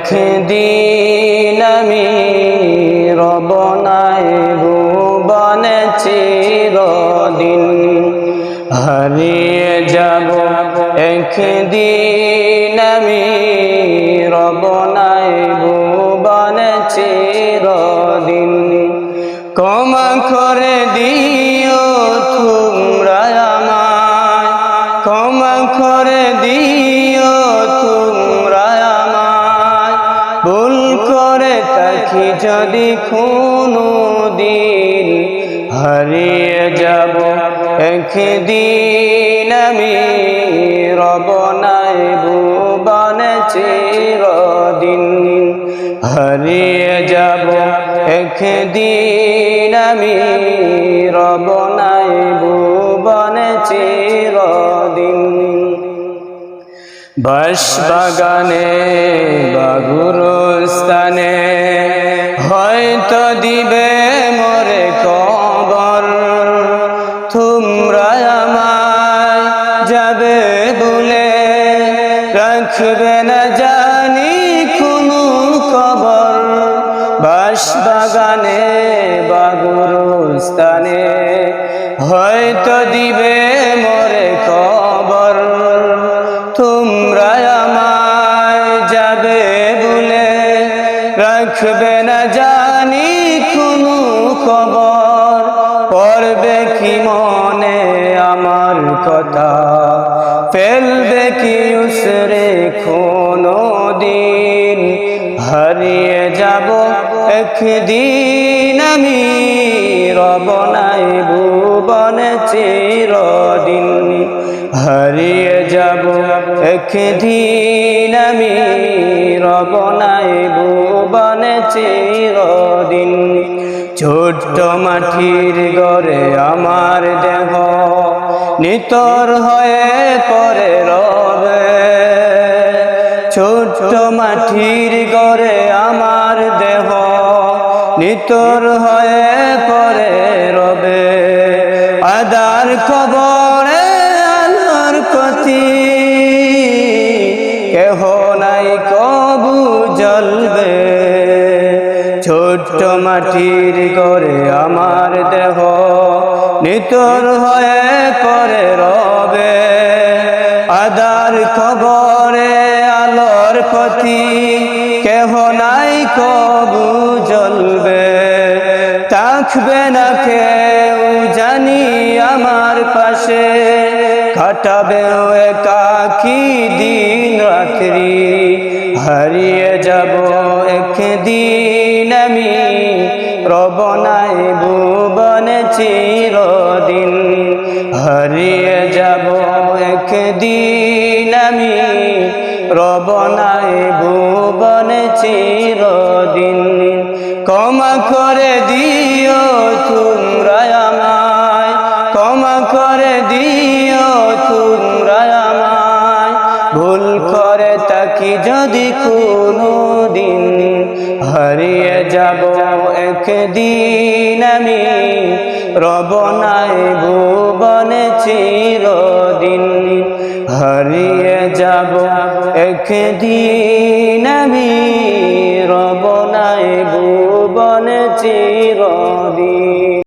একদিন আমি রবনাই ভুবনে চিরদিন হারিয়ে যাব। একদিন আমি রবনাই ভুবনে চিরদিন ক্ষমা করে দিও তোমরা যদি কোনো দিন হারিয়ে যাব, একদিন আমি রবনাই ভুবনে চিরদিন। হারিয়ে যাব, একদিন আমি রবনাই ভুবনে চিরদিন। বাস বাগানে বাগুরস্থানে হয়তো দিবে মরে কবর। তোমরা আমায় যাবে বলে রাখবে না জানি কোনো কবর। বাস বাগানে বাগুরস্থানে হয়তো দিবে মরে কবর। তোমরা আমায় যাবে বলে রাখবে না জানি কোনো খবর পড়বে কি মনে আমার কথা? ফেলবে কি উসরে কোনো দিন? হারিয়ে যাব একদিন আমি রবনাই ভুবনে চিরদিন। হারিয়ে যাব একদিন আমি রবনাই ভুবনে চিরদিন। ছোট্ট মাটির গড়ে আমার দেহ নিতর হয়ে পরে রবে। ছোট্ট মাটির গড়ে আমার দেহ নিতর হয়ে পরে রবে। আদার কবরে আলোর কতি কেহ নাই কবু জ্বলবে। ছোট্ট মাটির করে আমার দেহ নিতর হয়ে পরে রবে। আদার কবরে আলোর পতি কেহ নাই কবু জ্বলবে। থাকবে না কেউ জানি আমার পাশে। কাটাবে একাকি দিন রাত্রি। হারিয়ে যাব একদিন রবনাই ভুবনে চিরদিন। হারিয়ে যাব একদিন আমি। রবনাই ভুবনে চিরদিন। ক্ষমা করে দিও তোমরা আমায়। ক্ষমা করে দিও তোমরা আমায়। ভুল করে তাকি যদি কোনো দিন হারিয়ে যাব একদিন আমি রবনাই ভুবনে চিরদিন হারিয়ে যাব একদিন আমি রবনাই ভুবনে চির